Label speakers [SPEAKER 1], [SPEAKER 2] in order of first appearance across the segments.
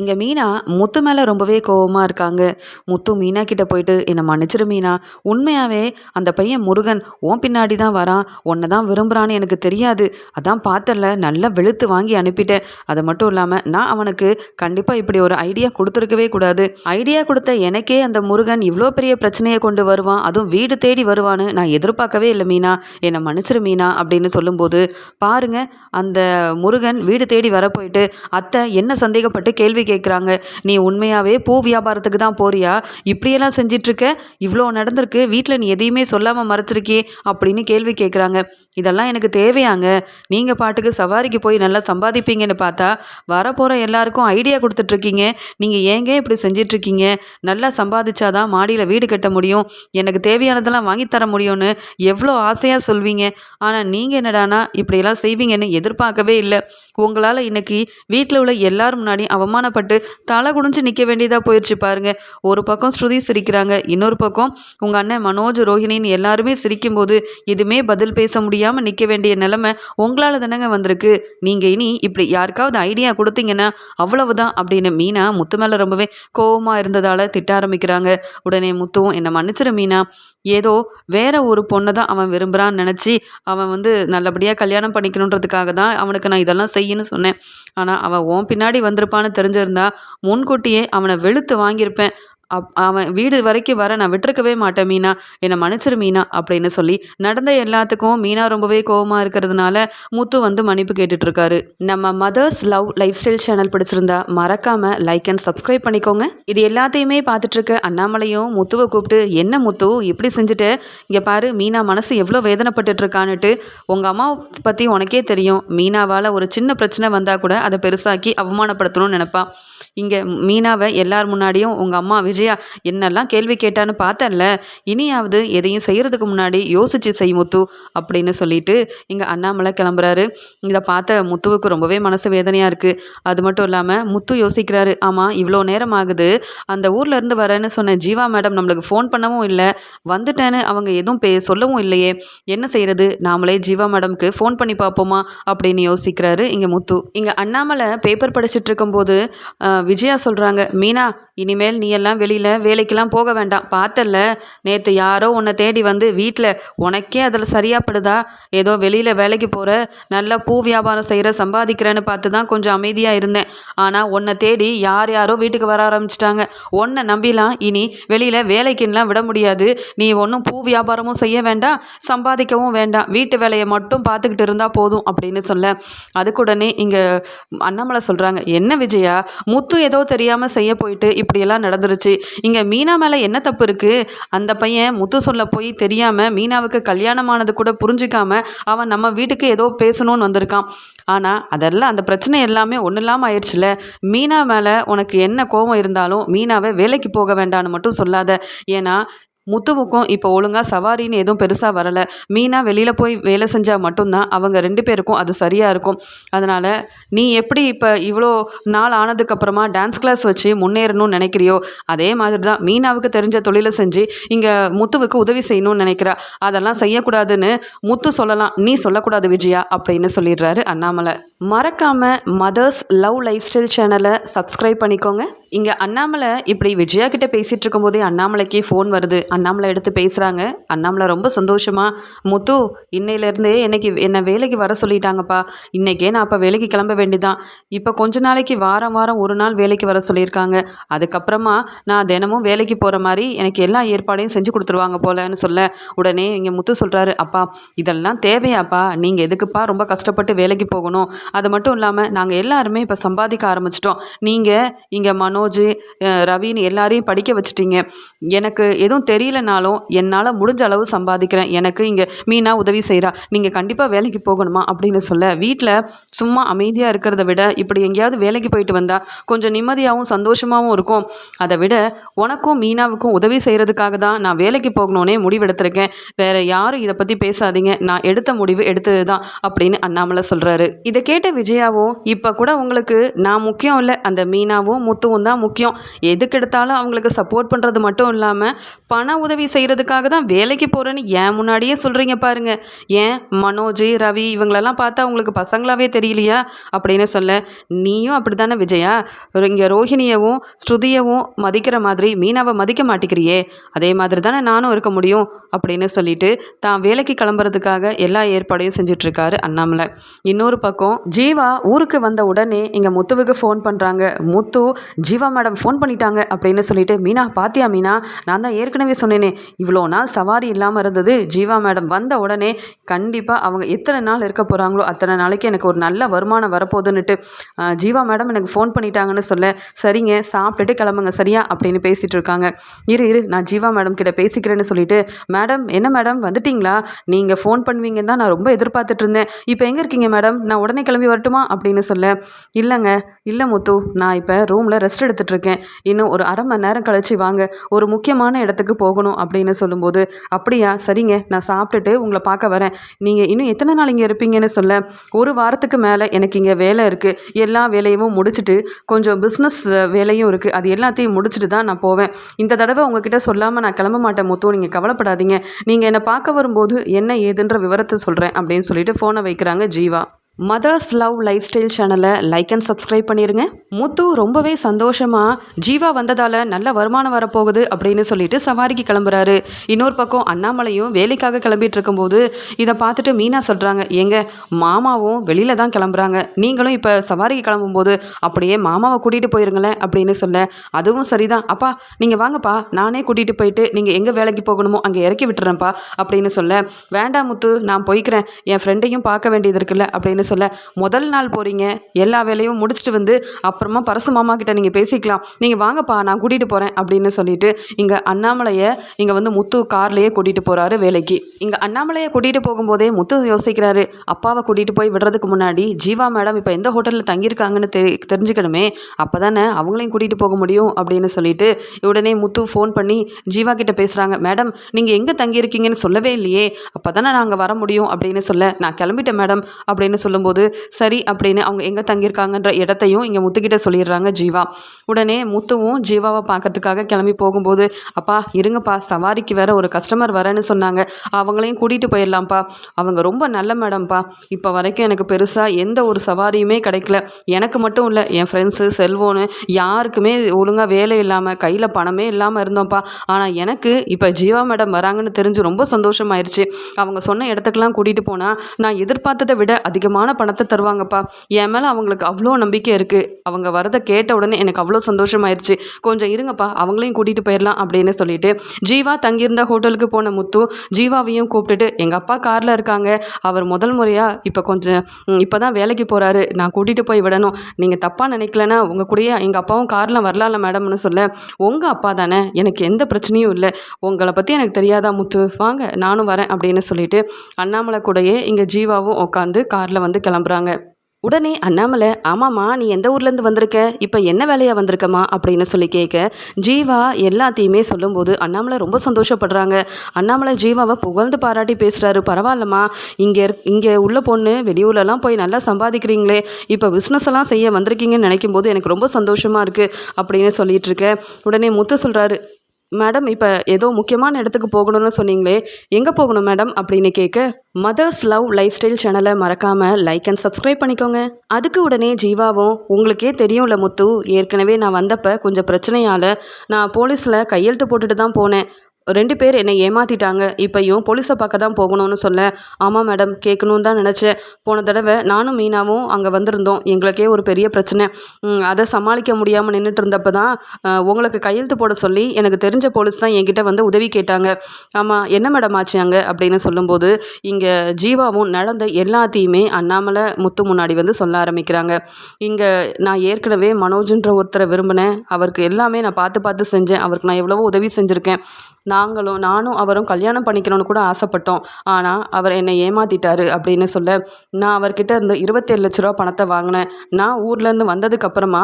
[SPEAKER 1] இங்கே மீனா முத்து மேலே ரொம்பவே கோவமாக இருக்காங்க. முத்து மீனா கிட்ட போயிட்டு என்னை மன்னிச்சிரு மீனா. உண்மையாகவே அந்த பையன் முருகன் ஓன் பின்னாடி தான் வரான். உன்னை தான் விரும்புகிறான்னு எனக்கு தெரியாது. அதான் பார்த்தல நல்லா வெளுத்து வாங்கி அனுப்பிட்டேன். அது மட்டும் இல்லாமல் நான் அவனுக்கு கண்டிப்பாக இப்படி ஒரு ஐடியா கொடுத்துருக்கவே கூடாது. ஐடியா கொடுத்த எனக்கே அந்த முருகன் இவ்வளோ பெரிய பிரச்சனையை கொண்டு வருவான். அதுவும் வீடு தேடி வருவான்னு நான் எதிர்பார்க்கவே இல்லை மீனா. என்னை மன்னிச்சிரு மீனா அப்படின்னு சொல்லும்போது பாருங்க அந்த முருகன் வீடு தேடி வர போயிட்டு அத்தை என்ன சந்தேகப்பட்டு கேள்வி கேட்குறாங்க நீ உண்மையாகவே பூ வியாபாரத்துக்கு தான் போறியா? இப்படியெல்லாம் செஞ்சிட்ருக்க இவ்வளோ நடந்திருக்கு. வீட்டில் நீ எதையுமே சொல்லாமல் மறைச்சிருக்கியே அப்படின்னு கேள்வி கேட்குறாங்க இதெல்லாம் எனக்கு தேவையாங்க. நீங்கள் பாட்டுக்கு சவாரிக்கு போய் நல்லா சம்பாதிப்பீங்கன்னு பார்த்தா வரப்போகிற எல்லாருக்கும் ஐடியா கொடுத்துட்ருக்கீங்க. நீங்கள் ஏங்க இப்படி செஞ்சிட்ருக்கீங்க? நல்லா சம்பாதிச்சாதான் மாடியில் வீடு கட்ட முடியும். எனக்கு தேவையானதெல்லாம் வாங்கித்தர முடியும்னு எவ்வளோ ஆசையாக சொல்வீங்க. ஆனால் நீங்கள் என்னடானா இப்படியெல்லாம் செய்வீங்கன்னு எதிர்பார்க்கவே இல்லை. உங்களால் இன்னைக்கு வீட்டில் உள்ள எல்லாரும் முன்னாடி அவமானப்பட்டு தலை குனிஞ்சு நிற்க வேண்டியதாக போயிடுச்சு பாருங்க. ஒரு பக்கம் ஸ்ருதி சிரிக்கிறாங்க இன்னொரு பக்கம் உங்கள் அண்ணன் மனோஜ் ரோஹிணின்னு எல்லாருமே சிரிக்கும்போது எதுவுமே பதில் பேச முடியாமல் நிற்க வேண்டிய நிலமை உங்களால் தானேங்க வந்திருக்கு. நீங்கள் இனி இப்படி யாருக்காவது ஐடியா கொடுத்தீங்கன்னா அவ்வளவுதான் அப்படின்னு மீனா முத்து மேலே ரொம்பவே கோவமாக இருந்ததால் திட்ட ஆரம்பிக்கிறாங்க. உடனே முத்துவும் என்னை மன்னிச்சிரு மீனா. ஏதோ வேற ஒரு பொண்ணை தான் அவன் விரும்புகிறான்னு நினச்சி அவன் வந்து நல்லபடியாக கல்யாணம் பண்ணிக்கணுன்றதுக்காக தான் அவனுக்கு நான் இதெல்லாம் செய்யன்னு சொன்னேன். ஆனால் அவன் உன் பின்னாடி வந்திருப்பான்னு தெரிஞ்சிருந்தா முன்கூட்டியே அவனை வெளுத்து வாங்கியிருப்பேன். அப் அவன் வீடு வரைக்கும் வர நான் விட்டுருக்கவே மாட்டேன் மீனா. என்னை மன்னிச்சிரு மீனா அப்படின்னு சொல்லி நடந்த எல்லாத்துக்கும் மீனா ரொம்பவே கோவமாக இருக்கிறதுனால முத்து வந்து மன்னிப்பு கேட்டுட்ருக்காரு. நம்ம mothers love life style channel பிடிச்சிருந்தா மறக்காமல் லைக் அண்ட் சப்ஸ்கிரைப் பண்ணிக்கோங்க. இது எல்லாத்தையுமே பார்த்துட்ருக்க அண்ணாமலையும் முத்துவை கூப்பிட்டு என்ன முத்து இப்படி செஞ்சுட்டு? இங்கே பாரு மீனா மனசு எவ்வளோ வேதனைப்பட்டுட்ருக்கான்னுட்டு. உங்கள் அம்மாவை பற்றி உனக்கே தெரியும். மீனாவால் ஒரு சின்ன பிரச்சனை வந்தால் கூட அதை பெருசாக்கி அவமானப்படுத்தணும்னு நினைப்பான் இங்கே மீனாவை எல்லார் முன்னாடியும் உங்கள் அம்மா விஜய் என்னெல்லாம் கேள்வி கேட்டான்னு பார்த்தேன்ல இனியாவது எதையும் செய்கிறதுக்கு முன்னாடி யோசிச்சு செய் முத்து அப்படின்னு சொல்லிட்டு இங்கே அண்ணாமலை கிளம்புறாரு. இதை பார்த்த முத்துவுக்கு ரொம்பவே மனசு வேதனையாக இருக்குது அது மட்டும் இல்லாமல் முத்து யோசிக்கிறாரு ஆமாம் இவ்வளோ நேரம் ஆகுது அந்த ஊரில் இருந்து வரேன்னு சொன்ன ஜீவா மேடம் நம்மளுக்கு ஃபோன் பண்ணவும் இல்லை. வந்துட்டேன்னு அவங்க எதுவும் பே சொல்லவும் இல்லையே. என்ன செய்கிறது நாமளே ஜீவா மேடம்க்கு ஃபோன் பண்ணி பார்ப்போமா? அப்படின்னு யோசிக்கிறாரு இங்கே முத்து. இங்கே அண்ணாமலை பேப்பர் படிச்சுட்டு இருக்கும்போது விஜயா சொல்கிறாங்க மீனா இனிமேல் நீ எல்லாம் வெளியில் வேலைக்கெல்லாம் போக வேண்டாம். பார்த்தல்ல நேற்று யாரோ உன்னை தேடி வந்து வீட்டில் உனக்கே அதில் சரியாப்படுதா? ஏதோ வெளியில் வேலைக்கு போகிற நல்லா பூ வியாபாரம் செய்கிற சம்பாதிக்கிறேன்னு பார்த்து தான் கொஞ்சம் அமைதியாக இருந்தேன். ஆனால் உன்னை தேடி யார் யாரோ வீட்டுக்கு வர ஆரம்பிச்சிட்டாங்க. உன்னை நம்பிலாம் இனி வெளியில் வேலைக்குன்னெலாம் விட முடியாது. நீ ஒன்றும் பூ வியாபாரமும் செய்ய வேண்டாம் சம்பாதிக்கவும் வேண்டாம். வீட்டு வேலையை மட்டும் பார்த்துக்கிட்டு இருந்தால் போதும் அப்படின்னு சொல்ல. அதுக்குடனே இங்கே அண்ணாமலை சொல்கிறாங்க என்ன விஜயா முத்து ஏதோ தெரியாமல் செய்ய போயிட்டு இப்படியெல்லாம் நடந்துருச்சு. இங்கே மீனா மேலே என்ன தப்பு இருக்குது அந்த பையன் முத்து சொல்ல போய் தெரியாமல் மீனாவுக்கு கல்யாணமானது கூட புரிஞ்சிக்காமல் அவன் நம்ம வீட்டுக்கு ஏதோ பேசணும்னு வந்திருக்கான். ஆனால் அதெல்லாம் அந்த பிரச்சனை எல்லாமே ஒன்றும் இல்லாமல் ஆயிடுச்சுல. மீனா மேலே உனக்கு என்ன கோபம் இருந்தாலும் மீனாவை வேலைக்கு போக வேண்டான்னு மட்டும் சொல்லாத. ஏன்னா முத்துவுக்கும் இப்போ ஒழுங்காக சவாரின்னு எதுவும் பெருசாக வரலை. மீனா வெளியில் போய் வேலை செஞ்சால் மட்டும்தான் அவங்க ரெண்டு பேருக்கும் அது சரியாக இருக்கும். அதனால் நீ எப்படி இப்போ இவ்வளோ நாள் ஆனதுக்கப்புறமா டான்ஸ் கிளாஸ் வச்சு முன்னேறணும்னு நினைக்கிறியோ? அதே மாதிரி தான் மீனாவுக்கு தெரிஞ்ச தொழிலை செஞ்சு இங்கே முத்துவுக்கு உதவி செய்யணும்னு நினைக்கிறா. அதெல்லாம் செய்யக்கூடாதுன்னு முத்து சொல்லலாம். நீ சொல்லக்கூடாது விஜயா அப்படின்னு சொல்லிடுறாரு அண்ணாமலை. மறக்காமல் மதர்ஸ் லவ் லைஃப் ஸ்டைல் சேனலை சப்ஸ்கிரைப் பண்ணிக்கோங்க. இங்கே அண்ணாமலை இப்படி விஜயா கிட்ட பேசிகிட்டு இருக்கும்போதே அண்ணாமலைக்கு ஃபோன் வருது. அண்ணாமலை எடுத்து பேசுகிறாங்க அண்ணாமலை ரொம்ப சந்தோஷமா முத்து இன்னையிலேருந்தே என்னைக்கு என்னை வேலைக்கு வர சொல்லிட்டாங்கப்பா. இன்றைக்கே நான் அப்போ வேலைக்கு கிளம்ப வேண்டிதான். இப்போ கொஞ்ச நாளைக்கு வாரம் வாரம் ஒரு நாள் வேலைக்கு வர சொல்லியிருக்காங்க. அதுக்கப்புறமா நான் தினமும் வேலைக்கு போகிற மாதிரி எனக்கு எல்லா ஏற்பாடையும் செஞ்சு கொடுத்துருவாங்க போலன்னு சொல்ல உடனே இங்கே முத்து சொல்கிறாரு அப்பா இதெல்லாம் தேவையாப்பா. நீங்கள் எதுக்குப்பா ரொம்ப கஷ்டப்பட்டு வேலைக்கு போகணும். அது மட்டும் இல்லாமல் நாங்கள் எல்லாருமே இப்போ சம்பாதிக்க ஆரம்பிச்சிட்டோம். நீங்கள் இங்கே மனோஜ் ரவின்னு எல்லாரையும் படிக்க வச்சிட்டீங்க. எனக்கு எதுவும் தெரியலனாலும் என்னால் முடிஞ்ச அளவு சம்பாதிக்கிறேன். எனக்கு இங்கே மீனா உதவி செய்கிறா நீங்கள் கண்டிப்பாக வேலைக்கு போகணுமா அப்படின்னு சொல்ல வீட்டில் சும்மா அமைதியாக இருக்கிறத விட இப்படி எங்கேயாவது வேலைக்கு போயிட்டு வந்தால் கொஞ்சம் நிம்மதியாகவும் சந்தோஷமாகவும் இருக்கும். அதை விட உனக்கும் மீனாவுக்கும் உதவி செய்கிறதுக்காக தான் நான் வேலைக்கு போகணுன்னே முடிவெடுத்திருக்கேன். வேறு யாரும் இதை பற்றி பேசாதீங்க. நான் எடுத்த முடிவு எடுத்தது தான் அப்படின்னு அண்ணாமலை சொல்கிறாரு இதை கேட்ட கேட்ட விஜயாவும் இப்போ கூட உங்களுக்கு நான் முக்கியம் இல்லை. அந்த மீனாவும் முத்துவும் தான் முக்கியம். எதுக்கு எடுத்தாலும் அவங்களுக்கு சப்போர்ட் பண்ணுறது மட்டும் இல்லாமல் பண உதவி செய்கிறதுக்காக தான் வேலைக்கு போகிறேன்னு ஏன் முன்னாடியே சொல்கிறீங்க பாருங்கள் ஏன்? மனோஜ் ரவி இவங்களெல்லாம் பார்த்தா உங்களுக்கு பசங்களாவே தெரியலையா? அப்படின்னு சொல்ல நீயும் அப்படி தானே விஜயா? இங்கே ரோஹிணியவும் ஸ்ருதியவும் மதிக்கிற மாதிரி மீனாவை மதிக்க மாட்டேங்கிறியே அதே மாதிரி தானே நானும் இருக்க முடியும். அப்படின்னு சொல்லிட்டு தான் வேலைக்கு கிளம்புறதுக்காக எல்லா ஏற்பாடையும் செஞ்சிட்ருக்காரு அண்ணாமலை. இன்னொரு பக்கம் ஜீவா ஊருக்கு வந்த உடனே இங்கே முத்துவுக்கு ஃபோன் பண்ணுறாங்க முத்து ஜீவா ஜீவா மேடம் ஃபோன் பண்ணிட்டாங்க அப்படின்னு சொல்லிட்டு மீனா பாத்தியா மீனா? நான் தான் ஏற்கனவே சொன்னேனே இவ்வளோ நாள் சவாரி இல்லாமல் இருந்தது. ஜீவா மேடம் வந்த உடனே கண்டிப்பாக அவங்க எத்தனை நாள் இருக்க போகிறாங்களோ அத்தனை நாளைக்கு எனக்கு ஒரு நல்ல வருமானம் வரப்போகுதுன்னுட்டு ஜீவா மேடம் எனக்கு ஃபோன் பண்ணிட்டாங்கன்னு சொல்ல சரிங்க சாப்பிட்டுட்டு கிளம்புங்க சரியா? அப்படின்னு பேசிகிட்டு இருக்காங்க. இரு இரு நான் ஜீவா மேடம் கிட்ட பேசிக்கிறேன்னு சொல்லிட்டு மேடம் என்ன மேடம் வந்துட்டீங்களா? நீங்கள் ஃபோன் பண்ணுவீங்கன்னு தான் நான் ரொம்ப எதிர்பார்த்துட்டு இருந்தேன். இப்போ எங்கே இருக்கீங்க மேடம்? நான் உடனே கிளம்பி வரட்டுமா? அப்படின்னு சொல்ல இல்லைங்க இல்லை முத்து நான் இப்போ ரூமில் ரெஸ்ட் எடுத்துட்டு இருக்கேன் இன்னும் ஒரு அரை மணி நேரம் கழிச்சு வாங்க. ஒரு முக்கியமான இடத்துக்கு போகணும் அப்படின்னு சொல்லும்போது அப்படியா? சரிங்க. நான் சாப்பிட்டுட்டு உங்களை பார்க்க வரேன். நீங்கள் இன்னும் எத்தனை நாள் இங்கே இருப்பீங்கன்னு சொல்ல. ஒரு வாரத்துக்கு மேலே எனக்கு இங்கே வேலை இருக்குது எல்லா வேலையும் முடிச்சுட்டு கொஞ்சம் பிஸ்னஸ் வேலையும் இருக்குது அது எல்லாத்தையும் முடிச்சுட்டு தான் நான் போவேன். இந்த தடவை உங்ககிட்ட சொல்லாமல் நான் கிளம்ப மாட்டேன். மொத்தம் நீங்கள் கவலைப்படாதீங்க. நீங்கள் என்னை பார்க்க வரும்போது என்ன ஏதுன்ற விவரத்தை சொல்கிறேன் அப்படின்னு சொல்லிட்டு ஃபோனை வைக்கிறாங்க Jeeva. Mothers love life style சேனலை லைக் அண்ட் சப்ஸ்கிரைப் பண்ணிடுங்க முத்து ரொம்பவே சந்தோஷமாக ஜீவா வந்ததால் நல்ல வருமானம் வரப்போகுது அப்படின்னு சொல்லிட்டு சவாரிக்கு கிளம்புறாரு. இன்னொரு பக்கம் அண்ணாமலையும் வேலைக்காக கிளம்பிட்டு இருக்கும்போது இதை பார்த்துட்டு மீனா சொல்கிறாங்க எங்க மாமாவும் வெளியில் தான் கிளம்புறாங்க. நீங்களும் இப்போ சவாரிக்கு கிளம்பும்போது அப்படியே மாமாவை கூட்டிகிட்டு போயிருங்களேன் அப்படின்னு சொல்ல அதுவும் சரிதான். அப்பா நீங்கள் வாங்கப்பா. நானே கூட்டிகிட்டு போயிட்டு நீங்கள் எங்கே வேலைக்கு போகணுமோ அங்கே இறக்கி விட்டுறேன்ப்பா அப்படின்னு சொல்ல வேண்டாம் முத்து நான் போய்க்கிறேன். என் ஃப்ரெண்டையும் பார்க்க வேண்டியது இருக்குல்ல அப்படின்னு சொல்ல முதல் நாள் போகிறீங்க எல்லா வேலையும் முடிச்சுட்டு வந்து அப்புறமா பரசு மாமா கிட்ட நீங்கள் பேசிக்கலாம். நீங்கள் வாங்கப்பா நான் கூட்டிகிட்டு போகிறேன் அப்படின்னு சொல்லிட்டு இங்கே அண்ணாமலையை இங்கே வந்து முத்து கார்லேயே கூட்டிகிட்டு போகிறாரு வேலைக்கு. இங்கே அண்ணாமலையை கூட்டிகிட்டு போகும்போதே முத்து யோசிக்கிறாரு அப்பாவை கூட்டிகிட்டு போய் விடுறதுக்கு முன்னாடி ஜீவா மேடம் இப்போ எந்த ஹோட்டலில் தங்கியிருக்காங்கன்னு தெரி தெரிஞ்சுக்கணுமே. அப்போ தானே அவங்களையும் கூட்டிகிட்டு போக முடியும் அப்படின்னு சொல்லிட்டு உடனே முத்து ஃபோன் பண்ணி ஜீவா கிட்ட பேசுகிறாங்க மேடம் நீங்கள் எங்கே தங்கியிருக்கீங்கன்னு சொல்லவே இல்லையே. அப்போ தானே நாங்கள் வர முடியும் அப்படின்னு சொல்ல நான் கிளம்பிட்டேன் மேடம் அப்படின்னு சொல்லும்போது சரி அப்படின்னு அவங்க எங்கே தங்கியிருக்காங்கன்ற இடத்தையும் இங்கே முத்துக்கிட்ட சொல்லிடுறாங்க ஜீவா. உடனே முத்துவும் ஜீவாவை பார்க்கறதுக்காக கிளம்பி போகும்போது அப்பா இருங்கப்பா சவாரிக்கு வேற ஒரு கஸ்டமர் வரேன்னு சொன்னாங்க. அவங்களையும் கூட்டிகிட்டு போயிடலாம்ப்பா. அவங்க ரொம்ப நல்ல மேடம்ப்பா. இப்போ வரைக்கும் எனக்கு பெருசாக எந்த ஒரு சவாரியுமே கிடைக்கல. எனக்கு மட்டும் இல்லை என் ஃப்ரெண்ட்ஸு செல்வோன்னு யாருக்குமே ஒழுங்காக வேலை இல்லாமல் கையில் பணமே இல்லாமல் இருந்தோம்ப்பா. ஆனால் எனக்கு இப்போ ஜீவா மேடம் வராங்கன்னு தெரிஞ்சு ரொம்ப சந்தோஷமாயிருச்சு. அவங்க சொன்ன இடத்துக்கெல்லாம் கூட்டிகிட்டு போனால் நான் எதிர்பார்த்ததை விட அதிகமாக அதிகமான பணத்தை தருவாங்கப்பா. என் மேலே அவங்களுக்கு அவ்வளோ நம்பிக்கை இருக்குது அவங்க வரதை கேட்ட உடனே எனக்கு அவ்வளோ சந்தோஷமாயிருச்சு. கொஞ்சம் இருங்கப்பா அவங்களையும் கூட்டிகிட்டு போயிடலாம் அப்படின்னு சொல்லிட்டு ஜீவா தங்கியிருந்த ஹோட்டலுக்கு போன முத்து ஜீவாவையும் கூப்பிட்டுட்டு எங்கள் அப்பா காரில் இருக்காங்க. அவர் முதல் முறையாக இப்போ கொஞ்சம் இப்போ தான் வேலைக்கு போகிறாரு நான் கூட்டிகிட்டு போய் விடணும். நீங்கள் தப்பாக நினைக்கலன்னா உங்கள் கூடயே எங்கள் அப்பாவும் காரில் வரலாம்ல மேடம்னு சொல்ல உங்கள் அப்பா தானே. எனக்கு எந்த பிரச்சனையும் இல்லை. உங்களை பற்றி எனக்கு தெரியாதா முத்து? வாங்க நானும் வரேன் அப்படின்னு சொல்லிட்டு அண்ணாமலை கூடயே இங்கே ஜீவாவும் உட்காந்து காரில் வந்து வந்து கிளம்புறாங்க. உடனே அண்ணாமலை ஆமாம்மா நீ எந்த ஊர்லேருந்து வந்திருக்க? இப்போ என்ன வேலையாக வந்திருக்கம்மா? அப்படின்னு சொல்லி கேட்க ஜீவா எல்லாத்தையுமே சொல்லும்போது அண்ணாமலை ரொம்ப சந்தோஷப்படுறாங்க. அண்ணாமலை ஜீவாவை புகழ்ந்து பாராட்டி பேசுகிறாரு பரவாயில்லம்மா. இங்கே இங்கே உள்ள பொண்ணு வெளியூர்லலாம் போய் நல்லா சம்பாதிக்கிறீங்களே. இப்போ பிஸ்னஸ் எல்லாம் செய்ய வந்திருக்கீங்கன்னு நினைக்கும் போது எனக்கு ரொம்ப சந்தோஷமாக இருக்குது அப்படின்னு சொல்லிட்டு இருக்க. உடனே முத்து சொல்கிறாரு மேடம் இப்போ ஏதோ முக்கியமான இடத்துக்கு போகணும்னு சொன்னீங்களே எங்கே போகணும் மேடம் அப்படின்னு கேட்க மதர்ஸ் லவ் லைஃப் ஸ்டைல் சேனலை மறக்காமல் லைக் அண்ட் சப்ஸ்கிரைப் பண்ணிக்கோங்க. அதுக்கு உடனே ஜீவாவும் உங்களுக்கே தெரியும்ல முத்து ஏற்கனவே நான் வந்தப்போ கொஞ்சம் பிரச்சனையால் நான் போலீஸில் கையெழுத்து போட்டுட்டு தான் போனேன். ரெண்டு பேர் என்னை ஏமாற்றிட்டாங்க இப்பையும் போலீஸை பார்க்க தான் போகணும்னு சொல்ல ஆமாம் மேடம் கேட்கணுன்னு தான் நினச்சேன். போன தடவை நானும் மீனாவும் அங்கே வந்திருந்தோம். எங்களுக்கே ஒரு பெரிய பிரச்சனை. அதை சமாளிக்க முடியாமல் நின்றுட்டு இருந்தப்போ தான் உங்களுக்கு கையெழுத்து போட சொல்லி எனக்கு தெரிஞ்ச போலீஸ் தான் என்கிட்ட வந்து உதவி கேட்டாங்க. ஆமாம் என்ன மேடம் ஆச்சு அங்கே? அப்படின்னு சொல்லும்போது இங்கே ஜீவாவும் நடந்த எல்லாத்தையுமே அண்ணாமலை முத்து முன்னாடி வந்து சொல்ல ஆரம்பிக்கிறாங்க. இங்கே நான் ஏற்கனவே மனோஜ்ன்ற ஒருத்தரை விரும்பினேன். அவருக்கு எல்லாமே நான் பார்த்து பார்த்து செஞ்சேன். அவருக்கு நான் எவ்வளவோ உதவி செஞ்சுருக்கேன். நான் நாங்களும் நானும் அவரும் கல்யாணம் பண்ணிக்கணும்னு கூட ஆசைப்பட்டோம். ஆனால் அவர் என்னை ஏமாத்திட்டாரு அப்படின்னு சொல்ல நான் அவர்கிட்ட இருந்து இருபத்தேழு லட்ச ரூபா பணத்தை வாங்கினேன். நான் ஊர்லேருந்து வந்ததுக்கப்புறமா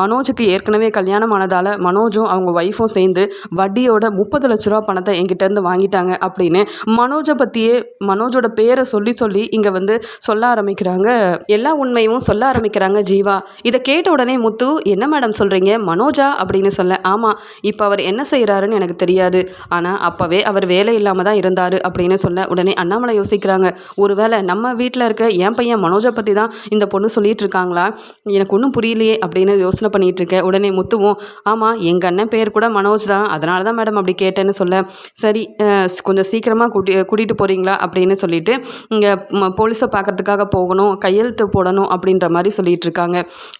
[SPEAKER 1] மனோஜுக்கு ஏற்கனவே கல்யாணம் ஆனதால் மனோஜும் அவங்க ஒய்ஃபும் சேர்ந்து வட்டியோட முப்பது லட்ச ரூபா பணத்தை என்கிட்டருந்து வாங்கிட்டாங்க அப்படின்னு மனோஜை பற்றியே மனோஜோட பேரை சொல்லி சொல்லி இங்கே வந்து சொல்ல ஆரம்பிக்கிறாங்க. எல்லா உண்மையும் சொல்ல ஆரம்பிக்கிறாங்க ஜீவா. இதை கேட்ட உடனே முத்து என்ன மேடம் சொல்கிறீங்க மனோஜா? அப்படின்னு சொல்ல ஆமாம் இப்போ அவர் என்ன செய்கிறாருன்னு எனக்கு தெரியாது. ஆனால் அப்போவே அவர் வேலை இல்லாமல் தான் இருந்தார் அப்படின்னு சொல்ல உடனே அண்ணாமலை யோசிக்கிறாங்க. ஒருவேளை நம்ம வீட்டில் இருக்க என் பையன் மனோஜை பற்றி தான் இந்த பொண்ணு சொல்லிட்டு இருக்காங்களா? எனக்கு ஒன்றும் புரியலையே அப்படின்னு யோசனை பண்ணிகிட்டு இருக்கேன் உடனே முத்துவும் ஆமாம் எங்கள் அண்ணன் பேர் கூட மனோஜ் தான் அதனால தான் மேடம் அப்படி கேட்டேன்னு சொல்ல. சரி கொஞ்சம் சீக்கிரமாக கூட்டி கூட்டிகிட்டு போகிறீங்களா அப்படின்னு சொல்லிட்டு இங்கே போலீஸை பார்க்கறதுக்காக போகணும் கையெழுத்து போடணும் அப்படின்ற மாதிரி சொல்லிட்டு இருக்காங்க.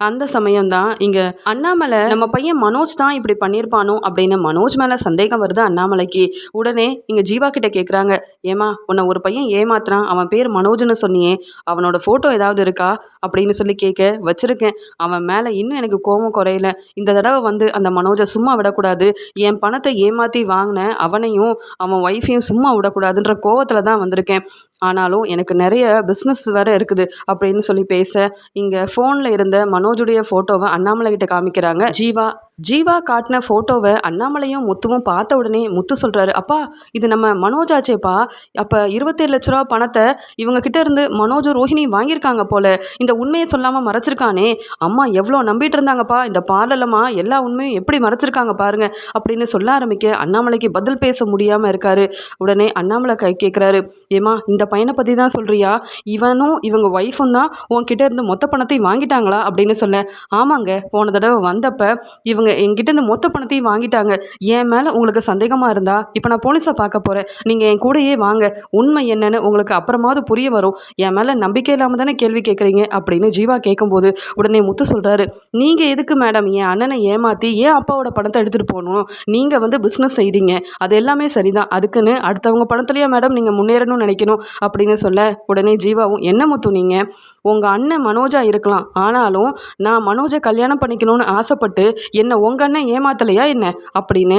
[SPEAKER 1] அந்த சமயம் தான் இங்கே அண்ணாமலை நம்ம பையன் மனோஜ் தான் இப்படி பண்ணியிருப்பானோ அப்படின்னு மனோஜ் மேலே சந்தேகம் வருது அண்ணாமலைக்கு. உடனே இங்கே ஜீவா கிட்ட கேட்குறாங்க ஏமா உன்னை ஒரு பையன் ஏமாத்துறான். அவன் பேர் மனோஜ்னு சொன்னியே. அவனோட ஃபோட்டோ ஏதாவது இருக்கா? அப்படின்னு சொல்லி கேட்க வச்சிருக்கேன். அவன் மேலே இன்னும் எனக்கு கோபம் குறையல. இந்த தடவை வந்து அந்த மனோஜை சும்மா விடக்கூடாது. என் பணத்தை ஏமாற்றி வாங்கின அவனையும் அவன் ஒய்ஃபையும் சும்மா விடக்கூடாதுன்ற கோவத்தில் தான் வந்திருக்கேன். ஆனாலும் எனக்கு நிறைய பிஸ்னஸ் வேறு இருக்குது அப்படின்னு சொல்லி பேச இங்கே ஃபோனில் இருந்த மனோஜுடைய ஃபோட்டோவை அண்ணாமலை கிட்ட காமிக்கிறாங்க. ஜீவா ஜீவா காட்டின ஃபோட்டோவை அண்ணாமலையும் முத்துவும் பார்த்த உடனே முத்து சொல்கிறாரு அப்பா இது நம்ம மனோஜ் ஆச்சேப்பா அப்போ இருபத்தேழு லட்ச ரூபா பணத்தை இவங்க கிட்ட இருந்து மனோஜும் ரோஹிணி வாங்கியிருக்காங்க போல. இந்த உண்மையை சொல்லாமல் மறைச்சிருக்கானே. அம்மா எவ்வளோ நம்பிட்டு இருந்தாங்கப்பா. இந்த பார்லலம்மா எல்லா உண்மையும் எப்படி மறைச்சிருக்காங்க பாருங்க அப்படின்னு சொல்ல ஆரம்பிக்க அண்ணாமலைக்கு பதில் பேச முடியாமல் இருக்காரு. உடனே அண்ணாமலை கை கேட்குறாரு ஏமா இந்த பையனை பற்றி தான் சொல்கிறியா இவனும் இவங்க ஒய்ஃபும் தான் உன்கிட்ட இருந்து மொத்த பணத்தையும் வாங்கிட்டாங்களா அப்படின்னு சொல்ல ஆமாங்க போன தடவை வந்தப்போ இவங்க என்கிட்ட இருந்து மொத்த பணத்தையும் வாங்கிட்டாங்க. என் மேலே உங்களுக்கு சந்தேகமாக இருந்தா இப்போ நான் போலீஸை பார்க்க போகிறேன் நீங்கள் என் கூடயே வாங்க. உண்மை என்னன்னு உங்களுக்கு அப்புறமாவது புரிய வரும். என் மேலே நம்பிக்கை இல்லாமல் தானே கேள்வி கேட்குறீங்க அப்படின்னு ஜீவா கேட்கும்போது உடனே முத்து சொல்கிறாரு நீங்கள் எதுக்கு மேடம் என் அண்ணனை ஏமாற்றி ஏன் அப்பாவோட பணத்தை எடுத்துகிட்டு போகணும்? நீங்கள் வந்து பிஸ்னஸ் செய்கிறீங்க அது எல்லாமே சரிதான். அதுக்குன்னு அடுத்தவங்க பணத்துலையே மேடம் நீங்கள் முன்னேறணும்னு நினைக்கணும். அப்படின்னு சொல்ல உடனே ஜீவாவும் என்ன முத்து நீங்கள் உங்கள் அண்ணன் மனோஜா இருக்கலாம். ஆனாலும் நான் மனோஜை கல்யாணம் பண்ணிக்கணும்னு ஆசைப்பட்டு என்ன உங்கள் அண்ணன் ஏமாத்தலையா என்ன? அப்படின்னு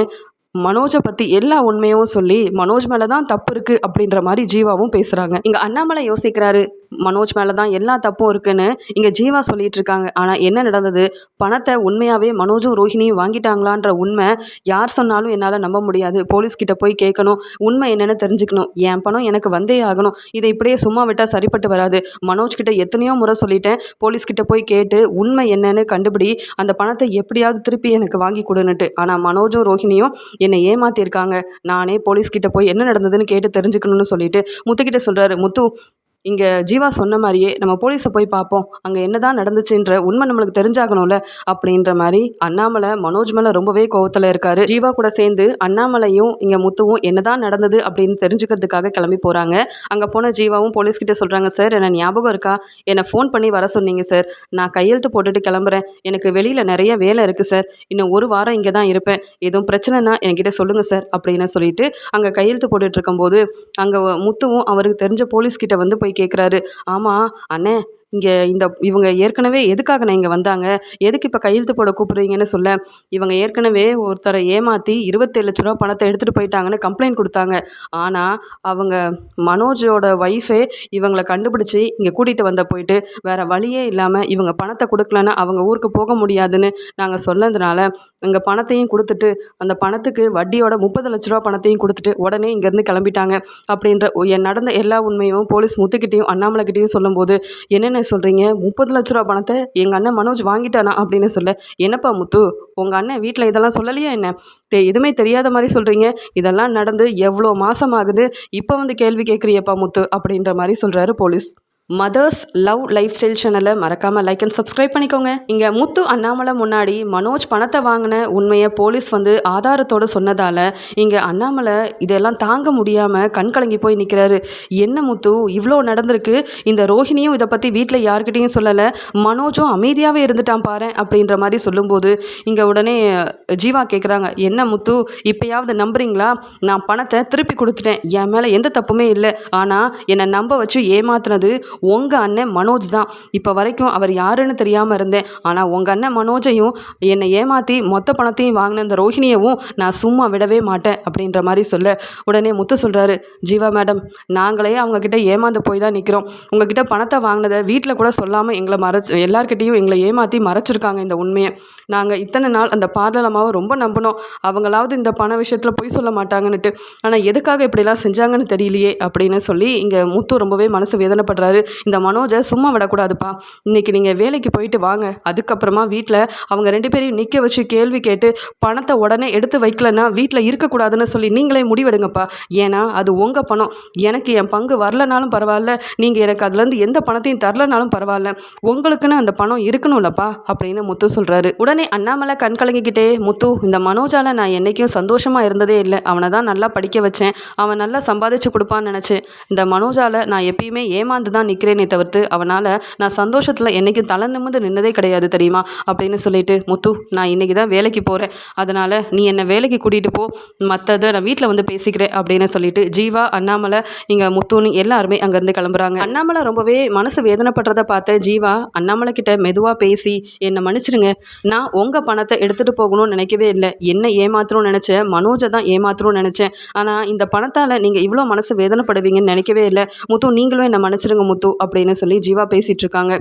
[SPEAKER 1] மனோஜை பற்றி எல்லா உண்மையும் சொல்லி மனோஜ் மேலே தான் தப்பு இருக்குது அப்படின்ற மாதிரி ஜீவாவும் பேசுகிறாங்க இங்கே அண்ணாமலை யோசிக்கிறாரு. மனோஜ் மேலே தான் எல்லா தப்பும் இருக்குன்னு இங்கே ஜீவா சொல்லிட்டு இருக்காங்க ஆனால் என்ன நடந்தது? பணத்தை உண்மையாகவே மனோஜும் ரோஹிணியும் வாங்கிட்டாங்களான்ற உண்மை யார் சொன்னாலும் என்னால் நம்ப முடியாது. போலீஸ்கிட்ட போய் கேட்கணும். உண்மை என்னென்னு தெரிஞ்சுக்கணும். என் பணம் எனக்கு வந்தே ஆகணும். இதை இப்படியே சும்மா விட்டால் சரிப்பட்டு வராது. மனோஜ் கிட்ட எத்தனையோ முறை சொல்லிட்டேன். போலீஸ்கிட்ட போய் கேட்டு உண்மை என்னன்னு கண்டுபிடி. அந்த பணத்தை எப்படியாவது திருப்பி எனக்கு வாங்கி கொடுன்னுட்டு. ஆனால் மனோஜும் ரோஹிணியும் என்னை ஏமாத்திருக்காங்க. நானே போலீஸ்கிட்ட போய் என்ன நடந்ததுன்னு கேட்டு தெரிஞ்சுக்கணும்னு சொல்லிட்டு முத்துக்கிட்ட சொல்கிறாரு முத்து இங்கே ஜீவா சொன்ன மாதிரியே நம்ம போலீஸை போய் பார்ப்போம். அங்கே என்ன தான் நடந்துச்சுன்ற உண்மை நம்மளுக்கு தெரிஞ்சாகணும்ல? அப்படின்ற மாதிரி அண்ணாமலை மனோஜ் மேலே ரொம்பவே கோவத்தில் இருக்காரு. ஜீவா கூட சேர்ந்து அண்ணாமலையும் இங்கே முத்துவும் என்னதான் நடந்தது அப்படின்னு தெரிஞ்சுக்கிறதுக்காக கிளம்பி போகிறாங்க அங்கே போன ஜீவாவும் போலீஸ்கிட்ட சொல்கிறாங்க சார் என்ன ஞாபகம் இருக்கா? என்னை ஃபோன் பண்ணி வர சொன்னீங்க சார். நான் கையெழுத்து போட்டுட்டு கிளம்புறேன். எனக்கு வெளியில் நிறைய வேலை இருக்குது சார். இன்னும் ஒரு வாரம் இங்கே தான் இருப்பேன். எதுவும் பிரச்சனைனா என்கிட்ட சொல்லுங்கள் சார் அப்படின்னு சொல்லிட்டு அங்கே கையெழுத்து போட்டுட்டு இருக்கும்போது அங்கே முத்துவும் அவருக்கு தெரிஞ்ச போலீஸ்கிட்ட வந்து போய் கேட்குறாரு ஆமாம் அண்ணே இங்கே இந்த இவங்க ஏற்கனவே எதுக்காக நான் இங்கே வந்தாங்க? எதுக்கு இப்போ கையெழுத்து போட கூப்பிடுறீங்கன்னு சொல்ல. இவங்க ஏற்கனவே ஒருத்தரை ஏமாற்றி இருபத்தேழு லட்ச ரூபா பணத்தை எடுத்துகிட்டு போயிட்டாங்கன்னு கம்ப்ளைண்ட் கொடுத்தாங்க. ஆனால் அவங்க மனோஜோட ஒய்ஃபே இவங்களை கண்டுபிடிச்சி இங்கே கூட்டிகிட்டு வந்த போயிட்டு வேறு வழியே இல்லாமல் இவங்க பணத்தை கொடுக்கலன்னா அவங்க ஊருக்கு போக முடியாதுன்னு நாங்கள் சொன்னதுனால இங்கே பணத்தையும் கொடுத்துட்டு அந்த பணத்துக்கு வட்டியோட முப்பது லட்ச ரூபா பணத்தையும் கொடுத்துட்டு உடனே இங்கேருந்து கிளம்பிட்டாங்க. அப்படின்ற நடந்த எல்லா உண்மையும் போலீஸ் முத்துக்கிட்டேயும் அண்ணாமலைக்கிட்டையும் சொல்லும்போது என்னென்ன சொல்கிறீங்க முப்பது லட்ச ரூபா பணத்தை எங்கள் அண்ணன் மனோஜ் வாங்கிட்டானா அப்படின்னு சொல்ல என்னப்பா முத்து உங்கள் அண்ணன் வீட்டில் இதெல்லாம் சொல்லலையா என்ன? தே எதுவுமே தெரியாத மாதிரி சொல்கிறீங்க இதெல்லாம் நடந்து எவ்வளோ மாதம் ஆகுது இப்போ வந்து கேள்வி கேட்குறியப்பா முத்து அப்படின்ற மாதிரி சொல்கிறாரு police. Mothers love life style சேனலை மறக்காமல் லைக் அண்ட் சப்ஸ்கிரைப் பண்ணிக்கோங்க. இங்கே முத்து அண்ணாமலை முன்னாடி மனோஜ் பணத்தை வாங்கின உண்மையை போலீஸ் வந்து ஆதாரத்தோடு சொன்னதால் இங்கே அண்ணாமலை இதெல்லாம் தாங்க முடியாமல் கண் கலங்கி போய் நிற்கிறாரு என்ன முத்து? இவ்வளோ நடந்திருக்கு. இந்த ரோஹிணியும் இதை பற்றி வீட்டில் யார்கிட்டையும் சொல்லலை. மனோஜும் அமைதியாகவே இருந்துட்டான் பாரு அப்படின்ற மாதிரி சொல்லும்போது இங்கே உடனே ஜீவா கேட்குறாங்க என்ன முத்து? இப்போயாவது நம்புறீங்களா? நான் பணத்தை திருப்பி கொடுத்துட்டேன். என் மேலே எந்த தப்புமே இல்லை. ஆனால் என்னை நம்ப வச்சு ஏமாத்துனது உங்கள் அண்ணன் மனோஜ் தான். இப்போ வரைக்கும் அவர் யாருன்னு தெரியாமல் இருந்தேன். ஆனால் உங்கள் அண்ணன் மனோஜையும் என்னை ஏமாற்றி மொத்த பணத்தையும் வாங்கின அந்த ரோஹிணியவும் நான் சும்மா விடவே மாட்டேன் அப்படின்ற மாதிரி சொல்ல. உடனே முத்து சொல்கிறாரு ஜீவா மேடம் நாங்களே அவங்கக்கிட்ட ஏமாந்து போய் தான் நிற்கிறோம் உங்ககிட்ட பணத்தை வாங்கினதை வீட்டில் கூட சொல்லாமல் எங்களை மறைச்சு எல்லார்கிட்டையும் எங்களை ஏமாற்றி மறைச்சிருக்காங்க இந்த உண்மையை. நாங்கள் இத்தனை நாள் அந்த பார்லர் ரொம்ப நம்பினோம். அவங்களாவது இந்த பண விஷயத்தில் பொய் சொல்ல மாட்டாங்கன்னுட்டு. ஆனால் எதுக்காக இப்படிலாம் செஞ்சாங்கன்னு தெரியலையே அப்படின்னு சொல்லி இங்கே முத்து ரொம்பவே மனசு வேதனைப்படுறாரு. இந்த மனோஜை சும்மா விடக்கூடாதுப்பா. இன்னைக்கு நீங்கள் வேலைக்கு போயிட்டு வாங்க. அதுக்கப்புறமா வீட்டில் அவங்க ரெண்டு பேரையும் நிற்க வச்சு கேள்வி கேட்டு பணத்தை உடனே எடுத்து வைக்கலன்னா வீட்டில் இருக்கக்கூடாதுன்னு சொல்லி நீங்களே முடிவெடுங்கப்பா. ஏன்னா அது உங்கள் பணம். எனக்கு என் பங்கு வரலனாலும் பரவாயில்ல. நீங்கள் எனக்கு அதுலேருந்து எந்த பணத்தையும் தரலனாலும் பரவாயில்ல. உங்களுக்குன்னு அந்த பணம் இருக்கணும்லப்பா அப்படின்னு முத்து சொல்கிறாரு உடனே அண்ணாமலை கண் கலங்கிக்கிட்டே முத்து இந்த மனோஜால நான் என்றைக்கும் சந்தோஷமாக இருந்ததே இல்லை. அவனை தான் நல்லா படிக்க வச்சேன். அவன் நல்லா சம்பாதிச்சு கொடுப்பான்னு நினச்சேன். இந்த மனோஜால நான் எப்பயுமே ஏமாந்து தான் நிற்கிறேனே தவிர்த்து அவனால் நான் சந்தோஷத்தில் என்றைக்கும் தலை நிமிர்ந்து நின்னதே கிடையாது தெரியுமா? அப்படின்னு சொல்லிட்டு முத்து நான் இன்றைக்கி தான் வேலைக்கு போகிறேன் அதனால் நீ என்னை வேலைக்கு கூட்டிகிட்டு போ. மற்றதை நான் வீட்டில் வந்து பேசிக்கிறேன். அப்படின்னு சொல்லிட்டு ஜீவா அண்ணாமலை இங்கே முத்துன்னு எல்லாருமே அங்கேருந்து கிளம்புறாங்க. அண்ணாமலை ரொம்பவே மனசு வேதனைப்படுறத பார்த்த ஜீவா அண்ணாமலை கிட்ட மெதுவாக பேசி என்னை மன்னிச்சிடுங்க நான் உங்கள் பணத்தை எடுத்துகிட்டு போகணும்னு நினைக்கவே இல்லை. என்ன ஏமாத்தணும்னு நினச்சேன். மனோஜை தான் ஏமாத்தணும்னு நினச்சேன். ஆனால் இந்த பணத்தால் நீங்கள் இவ்வளோ மனசு வேதனைப்படுவீங்கன்னு நினைக்கவே இல்லை. முத்து நீங்களும் என்னை மன்னிச்சிடுங்க முத்து. முத்து அப்படின்னு சொல்லி ஜீவா பேசிகிட்டு இருக்காங்க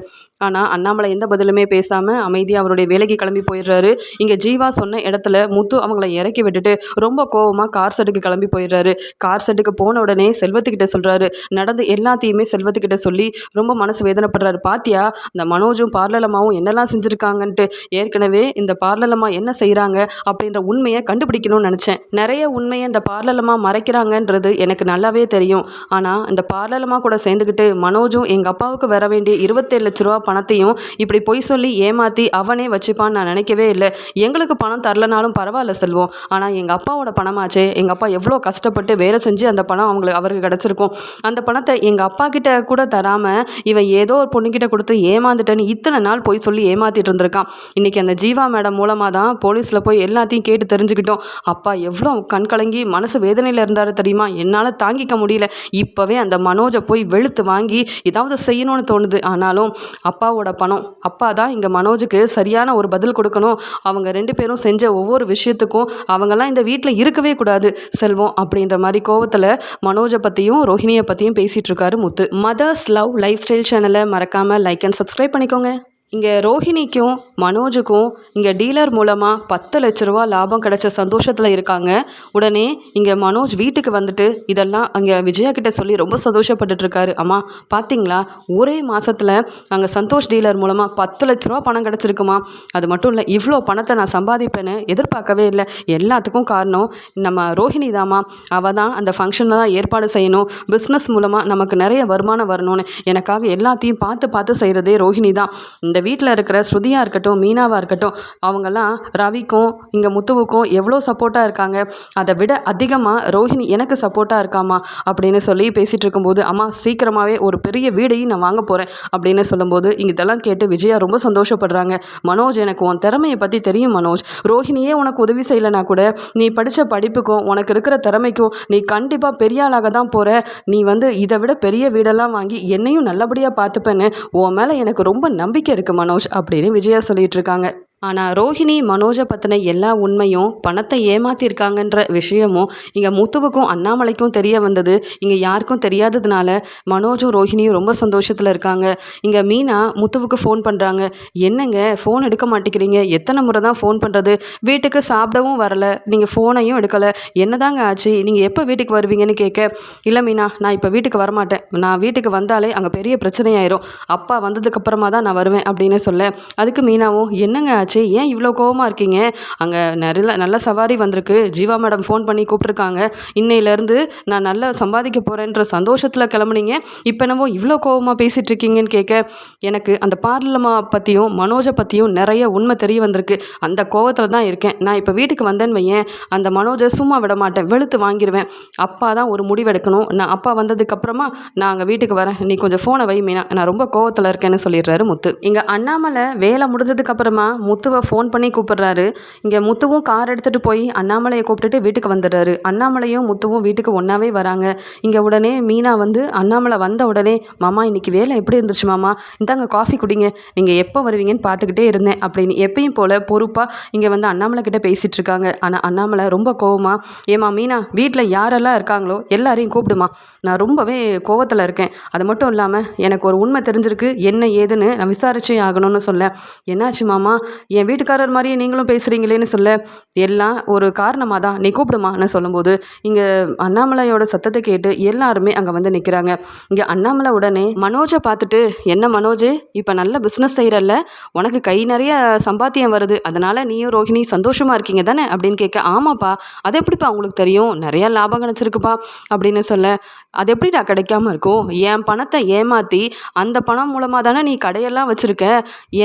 [SPEAKER 1] ஆனால் அண்ணாமலை எந்த பதிலுமே பேசாமல் அமைதியாக அவருடைய வேலைக்கு கிளம்பி போயிடுறாரு. இங்கே ஜீவா சொன்ன இடத்துல முத்து அவங்கள இறக்கி விட்டுட்டு ரொம்ப கோவமாக கார் செட்டுக்கு கிளம்பி போயிடுறாரு. கார் செட்டுக்கு போன உடனே செல்வத்துக்கிட்ட சொல்கிறாரு நடந்து எல்லாத்தையுமே செல்வத்துக்கிட்ட சொல்லி ரொம்ப மனசு வேதனைப்படுறாரு. பாத்தியா இந்த மனோஜும் பார்லலமாவும் என்னெல்லாம் செஞ்சுருக்காங்கன்ட்டு ஏற்கனவே இந்த பார்லலமா என்ன செய்கிறாங்க அப்படின்ற உண்மையை கண்டுபிடிக்கணும்னு நினச்சேன். நிறைய உண்மையை இந்த பார்லலமா மறைக்கிறாங்கன்றது எனக்கு நல்லாவே தெரியும். ஆனால் இந்த பார்லலமா கூட சேர்ந்துக்கிட்டு மனோஜும் எங்கள் அப்பாவுக்கு வர வேண்டிய இருபத்தேழு லட்ச ரூபா பணத்தையும் இப்படி பொய் சொல்லி ஏமாற்றி அவனே வச்சுப்பான்னு நான் நினைக்கவே இல்லை. எங்களுக்கு பணம் தரலனாலும் பரவாயில்ல செல்வோம். ஆனால் எங்கள் அப்பாவோட பணமாச்சே. எங்கள் அப்பா எவ்வளோ கஷ்டப்பட்டு வேலை செஞ்சு அந்த பணம் அவங்களுக்கு அவருக்கு கிடச்சிருக்கும். அந்த பணத்தை எங்கள் அப்பா கிட்ட கூட தராமல் இவன் ஏதோ ஒரு பொண்ணுக்கிட்ட கொடுத்து ஏமாந்துட்டேன்னு இத்தனை நாள் போய் சொல்லி ஏமாத்திட்டு இருந்திருக்கான். இன்றைக்கி அந்த ஜீவா மேடம் மூலமாக தான் போலீஸில் போய் எல்லாத்தையும் கேட்டு தெரிஞ்சுக்கிட்டோம். அப்பா எவ்வளோ கண் கலங்கி மனசு வேதனையில் இருந்தார் தெரியுமா? என்னால் தாங்கிக்க முடியல. இப்போவே அந்த மனோஜை போய் வெளுத்து வாங்கி ஏதாவது செய்யணும்னு தோணுது ஆனாலும் அப்பாவோட பணம். அப்பா தான் இங்கே மனோஜுக்கு சரியான ஒரு பதில் கொடுக்கணும். அவங்க ரெண்டு பேரும் செஞ்ச ஒவ்வொரு விஷயத்துக்கும் அவங்கெல்லாம் இந்த வீட்டில் இருக்கவே கூடாது. செல்வம் அப்படின்ற மாதிரி கோவத்தில் மனோஜை பற்றியும் ரோஹிணியை பற்றியும் பேசிகிட்டு இருக்காரு Muthu. Mothers love life style சேனலை மறக்காமல் லைக் அண்ட் சப்ஸ்கிரைப் பண்ணிக்கோங்க. இங்கே ரோஹிணிக்கும் மனோஜுக்கும் இங்கே டீலர் மூலமாக பத்து லட்ச ரூபா லாபம் கிடைச்ச சந்தோஷத்தில் இருக்காங்க. உடனே இங்கே மனோஜ் வீட்டுக்கு வந்துட்டு இதெல்லாம் அங்கே விஜயா கிட்ட சொல்லி ரொம்ப சந்தோஷப்பட்டுட்ருக்காரு அம்மா பார்த்தீங்களா ஒரே மாதத்தில் அங்கே சந்தோஷ் டீலர் மூலமாக பத்து லட்ச ரூபா பணம் கிடச்சிருக்குமா? அது மட்டும் இல்லை இவ்வளோ பணத்தை நான் சம்பாதிப்பேன்னு எதிர்பார்க்கவே இல்லை. எல்லாத்துக்கும் காரணம் நம்ம ரோஹிணி தாம்மா. அவள் தான் அந்த ஃபங்க்ஷனில் தான் ஏற்பாடு செய்யணும். பிஸ்னஸ் மூலமாக நமக்கு நிறைய வருமானம் வரணும்னு. எனக்காக எல்லாத்தையும் பார்த்து பார்த்து செய்கிறதே ரோஹிணி தான். இந்த வீட்டில் இருக்கிற ஸ்ருதியாக இருக்கட்டும் மீனாவாக இருக்கட்டும் அவங்கெல்லாம் ரவிக்கும் இங்கே முத்துவுக்கும் எவ்வளோ சப்போர்ட்டாக இருக்காங்க? அதை விட அதிகமாக ரோஹிணி எனக்கு சப்போர்ட்டாக இருக்காமா அப்படின்னு சொல்லி பேசிகிட்டு இருக்கும்போது அம்மா சீக்கிரமாகவே ஒரு பெரிய வீடையும் நான் வாங்க போகிறேன் அப்படின்னு சொல்லும்போது இங்கே இதெல்லாம் கேட்டு விஜயா ரொம்ப சந்தோஷப்படுறாங்க. மனோஜ் எனக்கு உன் திறமையை பற்றி தெரியும் மனோஜ். ரோஹிணியே உனக்கு உதவி செய்யலைனா கூட நீ படித்த படிப்புக்கும் உனக்கு இருக்கிற திறமைக்கும் நீ கண்டிப்பாக பெரிய ஆளாக தான் போகிற நீ வந்து இதை விட பெரிய வீடெல்லாம் வாங்கி என்னையும் நல்லபடியாக பார்த்துப்பேன்னு உன் மேலே எனக்கு ரொம்ப நம்பிக்கை இருக்குது மனோஜ் அப்படின்னு விஜயா சொல்லிட்டு இருக்காங்க. ஆனால் ரோஹிணி மனோஜை பற்றின எல்லா உண்மையும் பணத்தை ஏமாத்திருக்காங்கன்ற விஷயமும் இங்கே முத்துவுக்கும் அண்ணாமலைக்கும் தெரிய வந்தது. இங்கே யாருக்கும் தெரியாததுனால மனோஜும் ரோஹிணியும் ரொம்ப சந்தோஷத்தில் இருக்காங்க. இங்கே மீனா முத்துவுக்கு ஃபோன் பண்ணுறாங்க என்னங்க ஃபோன் எடுக்க மாட்டேங்கிறீங்க? எத்தனை முறை தான் ஃபோன் பண்ணுறது வீட்டுக்கு சாப்பிடவும் வரல. நீங்கள் ஃபோனையும் எடுக்கலை. என்னதாங்க ஆச்சு? நீங்கள் எப்போ வீட்டுக்கு வருவீங்கன்னு கேட்க இல்லை மீனா நான் இப்போ வீட்டுக்கு வரமாட்டேன். நான் வீட்டுக்கு வந்தாலே அங்கே பெரிய பிரச்சனையாயிரும். அப்பா வந்ததுக்கப்புறமா தான் நான் வருவேன் அப்படின்னு சொல்ல அதுக்கு மீனாவும் என்னங்க என்னாச்சு? ஏன் இவ்வளோ கோவமாக இருக்கீங்க? அங்கே நிறைய நல்ல சவாரி வந்திருக்கு. ஜீவா மேடம் ஃபோன் பண்ணி கூப்பிட்ருக்காங்க இன்னையிலேருந்து நான் நல்லா சம்பாதிக்க போகிறேன்ற சந்தோஷத்தில் கிளம்புனீங்க. இப்போ என்னவோ இவ்வளோ கோவமாக பேசிகிட்டு இருக்கீங்கன்னு கேட்க எனக்கு அந்த பார்லமா பற்றியும் மனோஜை பற்றியும் நிறைய உண்மை தெரிய வந்திருக்கு. அந்த கோவத்தில் தான் இருக்கேன். நான் இப்போ வீட்டுக்கு வந்தேன்னு வையேன். அந்த மனோஜை சும்மா விட மாட்டேன். வெளுத்து வாங்கிடுவேன் அப்பா தான் ஒரு முடிவெடுக்கணும். நான் அப்பா வந்ததுக்கப்புறமா நான் அங்கே வீட்டுக்கு வரேன். நீ கொஞ்சம் ஃபோனை வை மீனா. நான் ரொம்ப கோவத்தில் இருக்கேன்னு சொல்லிடுறாரு முத்து. இங்கே அண்ணாமலை வேலை முடிஞ்சதுக்கப்புறமா முத்து முத்துவை ஃபோன் பண்ணி கூப்பிடுறாரு. இங்கே முத்துவும் கார் எடுத்துகிட்டு போய் அண்ணாமலையை கூப்பிட்டுட்டு வீட்டுக்கு வந்துடுறாரு. அண்ணாமலையும் முத்துவும் வீட்டுக்கு ஒன்றாவே வராங்க. இங்கே உடனே மீனா வந்து அண்ணாமலை வந்த உடனே மாமா இன்னைக்கு வேலை எப்படி இருந்துச்சு மாமா? இந்தாங்க காஃபி குடிங்க. நீங்கள் எப்போ வருவீங்கன்னு பார்த்துக்கிட்டே இருந்தேன். அப்படின்னு எப்பயும் போல் பொறுப்பாக இங்கே வந்து அண்ணாமலை கிட்டே பேசிகிட்டு இருக்காங்க. ஆனால் அண்ணாமலை ரொம்ப கோவமாக ஏமா மீனா வீட்டில் யாரெல்லாம் இருக்காங்களோ எல்லாரையும் கூப்பிடுமா? நான் ரொம்பவே கோவத்தில் இருக்கேன். அது மட்டும் இல்லாமல் எனக்கு ஒரு உண்மை தெரிஞ்சிருக்கு. என்ன ஏதுன்னு நான் விசாரிச்சே ஆகணும்னு சொல்ல. என்னாச்சு மாமா? என் வீட்டுக்காரர் மாதிரியே நீங்களும் பேசுகிறீங்களேன்னு சொல்ல எல்லாம் ஒரு காரணமாக தான் நீ கூப்பிடுமான்னு சொல்லும்போது இங்கே அண்ணாமலையோட சத்தத்தை கேட்டு எல்லாருமே அங்கே வந்து நிற்கிறாங்க இங்கே அண்ணாமலை உடனே மனோஜை பார்த்துட்டு என்ன மனோஜ்? இப்போ நல்ல பிஸ்னஸ் செய்கிறல்ல உனக்கு கை நிறைய சம்பாத்தியம் வருது. அதனால் நீயும் ரோஹிணி சந்தோஷமாக இருக்கீங்க தானே? அப்படின்னு கேட்க ஆமாப்பா. அது எப்படிப்பா உங்களுக்கு தெரியும்? நிறையா லாபம் கிடச்சிருக்குப்பா. அப்படின்னு சொல்ல அது எப்படிடா கிடைக்காம இருக்கும்? என் பணத்தை ஏமாற்றி அந்த பணம் மூலமாக தானே நீ கடையெல்லாம் வச்சுருக்க?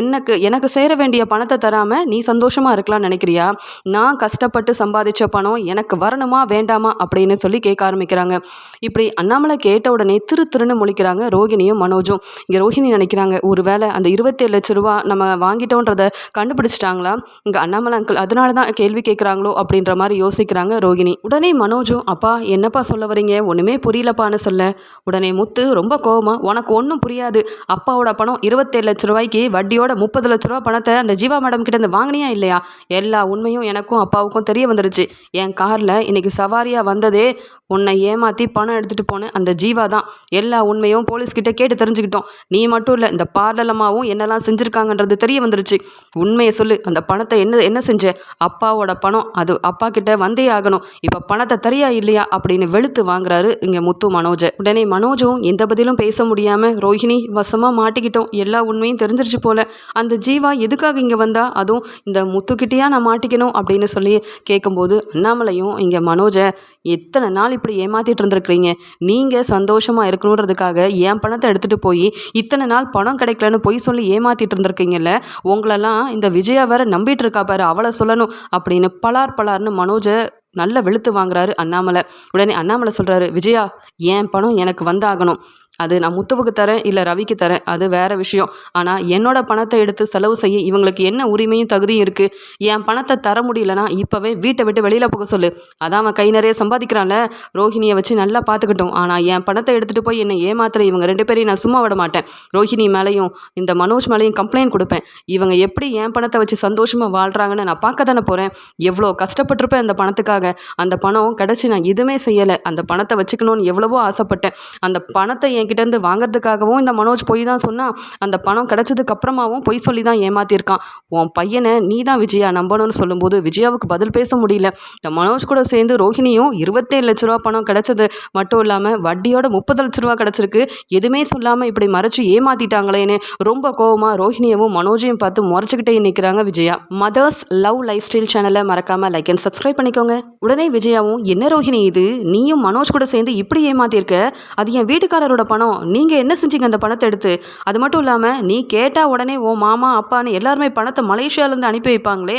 [SPEAKER 1] எனக்கு எனக்கு சேர வேண்டிய பணத்தை தராமல் நீ சந்தோஷமாக இருக்கலாம்னு நினைக்கிறியா? நான் கஷ்டப்பட்டு சம்பாதிச்ச பணம் எனக்கு வரணுமா வேண்டாமா அப்படின்னு சொல்லி கேட்க ஆரம்பிக்கிறாங்க. இப்படி அண்ணாமலை கேட்ட உடனே திரு திருன்னு முழிக்கிறாங்க ரோகிணியும் மனோஜும். இங்கே ரோஹிணி நினைக்கிறாங்க ஒரு வேளை அந்த இருபத்தேழு லட்ச ரூபா நம்ம வாங்கிட்டோன்றதை கண்டுபிடிச்சிட்டாங்களா? இங்கே அண்ணாமலை அங்கிள் அதனால தான் கேள்வி கேட்குறாங்களோ அப்படின்ற மாதிரி யோசிக்கிறாங்க ரோகிணி. உடனே மனோஜும் அப்பா என்னப்பா சொல்ல வரீங்க ஒன்றுமே புரியலப்பான்னு சொல்ல. உடனே முத்து ரொம்ப கோவமா உனக்கு ஒன்றும் புரியாது. அப்பாவோட பணம் இருபத்தேழு லட்ச ரூபாய்க்கு வட்டியோட முப்பது லட்ச ரூபா பணத்தை அந்த ஜீவா மேடம் கிட்ட இருந்து வாங்கினியா இல்லையா? எல்லா உண்மையும் எனக்கும் அப்பாவுக்கும் தெரிய வந்துருச்சு. என் காரில் இன்னைக்கு சவாரியாக வந்ததே உன்னை ஏமாற்றி பணம் எடுத்துகிட்டு போன அந்த ஜீவா தான். எல்லா உண்மையும் போலீஸ்கிட்ட கேட்டு தெரிஞ்சுக்கிட்டோம். நீ மட்டும் இல்லை இந்த பார்லலமாவும் என்னெல்லாம் செஞ்சுருக்காங்கன்றது தெரிய வந்துருச்சு. உண்மையை சொல்லு அந்த பணத்தை என்ன என்ன செஞ்ச? அப்பாவோட பணம். அது அப்பா கிட்ட வந்தே ஆகணும். இப்போ பணத்தை தரியா இல்லையா அப்படின்னு வெளுத்து வாங்குறாரு இங்கே முத்து மனோஜ. உடனே மனோஜும் எந்த பதிலும் பேச முடியாமல் ரோஹிணி வசமாக மாட்டிக்கிட்டோம். எல்லா உண்மையும் தெரிஞ்சிருச்சு போல. அந்த ஜீவா எதுக்காக இங்கே வந்து அதுவும் இந்த முத்துக்கிட்டேயா நான் மாட்டிக்கணும் அப்படின்னு சொல்லி கேட்கும்போது அண்ணாமலையும் இங்கே மனோஜை எத்தனை நாள் இப்படி ஏமாற்றிட்டு இருந்திருக்கிறீங்க? நீங்கள் சந்தோஷமாக இருக்கணுன்றதுக்காக என் பணத்தை எடுத்துகிட்டு போய் இத்தனை நாள் பணம் கிடைக்கலன்னு பொய் சொல்லி ஏமாற்றிட்டு இருந்திருக்கீங்கல்ல? உங்களெல்லாம் இந்த விஜயா வேற நம்பிட்டு இருக்கா பாரு அவளை சொல்லணும் அப்படின்னு பலார் பலார்னு மனோஜை நல்ல வெளுத்து வாங்குறாரு அண்ணாமலை. உடனே அண்ணாமலை சொல்கிறாரு விஜயா என் பணம் எனக்கு வந்தாகணும். அது நான் முத்துவுக்கு தரேன் இல்லை ரவிக்கு தரேன் அது வேற விஷயம். ஆனால் என்னோட பணத்தை எடுத்து செலவு செய்ய இவங்களுக்கு என்ன உரிமையும் தகுதியும் இருக்குது என் பணத்தை தர முடியலனா இப்போவே வீட்டை விட்டு வெளியில் போக சொல்லு. அதான் அவன் கை நிறைய சம்பாதிக்கிறான்ல. ரோஹிணியை வச்சு நல்லா பார்த்துக்கிட்டோம். ஆனால் என் பணத்தை எடுத்துகிட்டு போய் என்னை ஏமாத்துற இவங்க ரெண்டு பேரையும் நான் சும்மா விட மாட்டேன். ரோஹிணி மேலேயும் இந்த மனோஜ் மேலேயும் கம்ப்ளைண்ட் கொடுப்பேன். இவங்க எப்படி என் பணத்தை வச்சு சந்தோஷமாக வாழ்கிறாங்கன்னு நான் பார்க்க தானே போகிறேன் எவ்வளோ கஷ்டப்பட்டிருப்பேன் அந்த பணத்துக்காக. அந்த பணம் கிடச்சி நான் எதுவுமே செய்யலை. அந்த பணத்தை வச்சுக்கணும்னு எவ்வளவோ ஆசைப்பட்டேன். அந்த பணத்தை என்கிட்டேருந்து வாங்குறதுக்காகவும் இந்த மனோஜ் பொய் தான் சொன்னால் அந்த பணம் கிடச்சதுக்கு அப்புறமாவும் பொய் சொல்லி தான் ஏமாத்தியிருக்கான் உன் பையனை நீ தான் விஜயா நம்பணும்னு சொல்லும்போது விஜயாவுக்கு பதில் பேச முடியல. இந்த மனோஜ் கூட சேர்ந்து ரோஹிணியும் இருபத்தேழு லட்ச ரூபா பணம் கிடச்சது. மட்டும் இல்லாமல் வட்டியோட முப்பது லட்ச ரூபா கிடச்சிருக்கு. எதுவுமே சொல்லாமல் இப்படி மறைச்சு ஏமாத்திட்டாங்களேன்னு ரொம்ப கோவமாக ரோஹிணியவும் மனோஜையும் பார்த்து முறைச்சிக்கிட்டே நிற்கிறாங்க Vijaya. Mothers love life style சேனலை மறக்காமல் லைக் அண்ட் சப்ஸ்கிரைப் பண்ணிக்கோங்க. உடனே விஜயாவும் என்ன ரோஹிணி இது? நீயும் மனோஜ் கூட சேர்ந்து இப்படி ஏமாத்திருக்க? அது என் வீட்டுக்காரரோட பணம். நீங்கள் என்ன செஞ்சீங்க அந்த பணத்தை எடுத்து? அது மட்டும் இல்லாமல் நீ கேட்டால் உடனே ஓ மாமா அப்பான்னு எல்லாருமே பணத்தை மலேசியாவிலேருந்து அனுப்பி வைப்பாங்களே?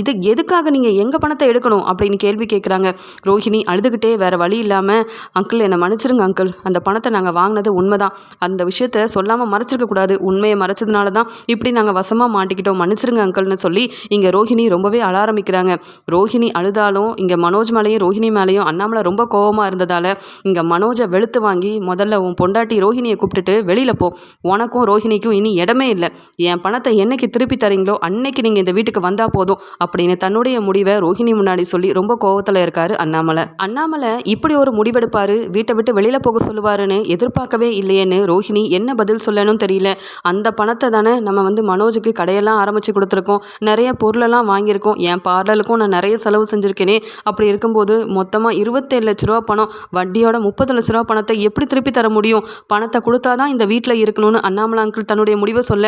[SPEAKER 1] இது எதுக்காக நீங்கள் எங்கள் பணத்தை எடுக்கணும் அப்படின்னு கேள்வி கேட்குறாங்க ரோஹிணி அழுதுகிட்டே வேறு வழி இல்லாமல் அங்கிள் என்னை மன்னிச்சிருங்க அங்கிள். அந்த பணத்தை நாங்கள் வாங்கினது உண்மைதான். அந்த விஷயத்த சொல்லாமல் மறைச்சிருக்க கூடாது. உண்மையை மறைச்சதுனால தான் இப்படி நாங்கள் வசமாக மாட்டிக்கிட்டோம். மன்னிச்சிருங்க அங்கிள்னு சொல்லி இங்கே ரோஹிணி ரொம்பவே அழ ஆரம்பிக்கிறாங்க. ரோஹிணி அழுதாலும் இங்கே மனோஜ் மேலேயும் ரோஹிணி மேலேயும் அண்ணாமலை ரொம்ப கோவமாக இருந்ததால் இங்கே மனோஜை வெளுத்து வாங்கி முதல்ல உன் பொண்ணு பொண்டாட்டி ரோஹிணியை கூப்பிட்டுட்டு வெளியில் போ. உனக்கும் ரோஹிணிக்கும் இனி இடமே இல்லை. என் பணத்தை என்னைக்கு திருப்பி தரீங்களோ அன்னைக்கு நீங்கள் இந்த வீட்டுக்கு வந்தால் போதும் அப்படின்னு தன்னுடைய முடிவை ரோஹிணி முன்னாடி சொல்லி ரொம்ப கோவத்தில் இருக்காரு அண்ணாமலை. அண்ணாமலை இப்படி ஒரு முடிவெடுப்பார்? வீட்டை விட்டு வெளியில் போக சொல்லுவாருன்னு எதிர்பார்க்கவே இல்லையேன்னு ரோஹிணி என்ன பதில் சொல்லணும் தெரியல. அந்த பணத்தை தானே நம்ம வந்து மனோஜுக்கு கடையெல்லாம் ஆரம்பித்து கொடுத்துருக்கோம். நிறைய பொருளெல்லாம் வாங்கியிருக்கோம். என் பார்லருக்கும் நான் நிறைய செலவு செஞ்சுருக்கேனே. அப்படி இருக்கும்போது மொத்தமாக இருபத்தேழு லட்ச ரூபா பணம். வட்டியோட முப்பது லட்ச ரூபா பணத்தை எப்படி திருப்பி தர முடியும்? பணத்தை கொடுத்தா தான் இந்த வீட்டில் இருக்கணும்னு அண்ணாமலை அங்கிள் தன்னுடைய முடிவை சொல்ல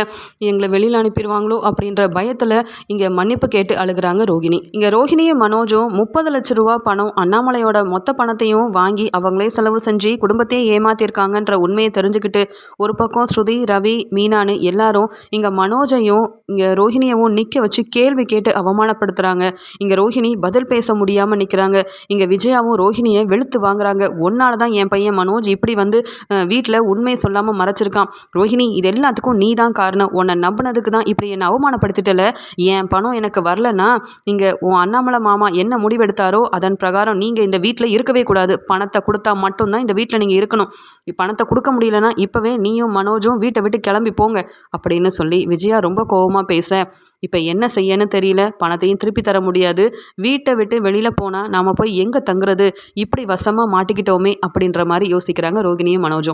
[SPEAKER 1] எங்களை வெளியில் அனுப்பிடுவாங்களோ அப்படின்ற பயத்தில் இங்கே மன்னிப்பு கேட்டு அழுகிறாங்க ரோகிணி. இங்கே ரோஹிணியும் மனோஜும் முப்பது லட்ச ரூபா பணம் அண்ணாமலையோட மொத்த பணத்தையும் வாங்கி அவங்களே செலவு செஞ்சு குடும்பத்தையே ஏமாத்திருக்காங்கன்ற உண்மையை தெரிஞ்சுக்கிட்டு ஒரு பக்கம் ஸ்ருதி ரவி மீனானு எல்லாரும் இங்கே மனோஜையும் இங்கே ரோஹிணியவும் நிற்க வச்சு கேள்வி கேட்டு அவமானப்படுத்துகிறாங்க இங்கே ரோஹிணி பதில் பேச முடியாமல் நிற்கிறாங்க இங்கே விஜயாவும் ரோஹிணியை வெளுத்து வாங்குறாங்க. ஒன்னால் தான் என் பையன் மனோஜ் இப்படி வந்து வீட்டில் உண்மையை சொல்லாமல் மறைச்சிருக்கான். ரோஹிணி இது எல்லாத்துக்கும் நீ தான் காரணம். உன்னை நம்பினதுக்கு தான் இப்படி என்னை அவமானப்படுத்திட்டல. என் பணம் எனக்கு வரலன்னா இங்கே உன் அண்ணாமலை மாமா என்ன முடிவெடுத்தாரோ அதன் பிரகாரம் நீங்கள் இந்த வீட்டில் இருக்கவே கூடாது. பணத்தை கொடுத்தா மட்டும்தான் இந்த வீட்டில் நீங்கள் இருக்கணும். பணத்தை கொடுக்க முடியலன்னா இப்போவே நீயும் மனோஜும் வீட்டை விட்டு கிளம்பி போங்க அப்படின்னு சொல்லி விஜயா ரொம்ப கோவமாக பேச இப்போ என்ன செய்யன்னு தெரியல. பணத்தையும் திருப்பி தர முடியாது. வீட்டை விட்டு வெளியில் போனால் நாம் போய் எங்கே தங்குறது? இப்படி வசமாக மாட்டிக்கிட்டோமே அப்படின்ற மாதிரி யோசிக்கிறாங்க ரோகிணியும் மனோஜும்.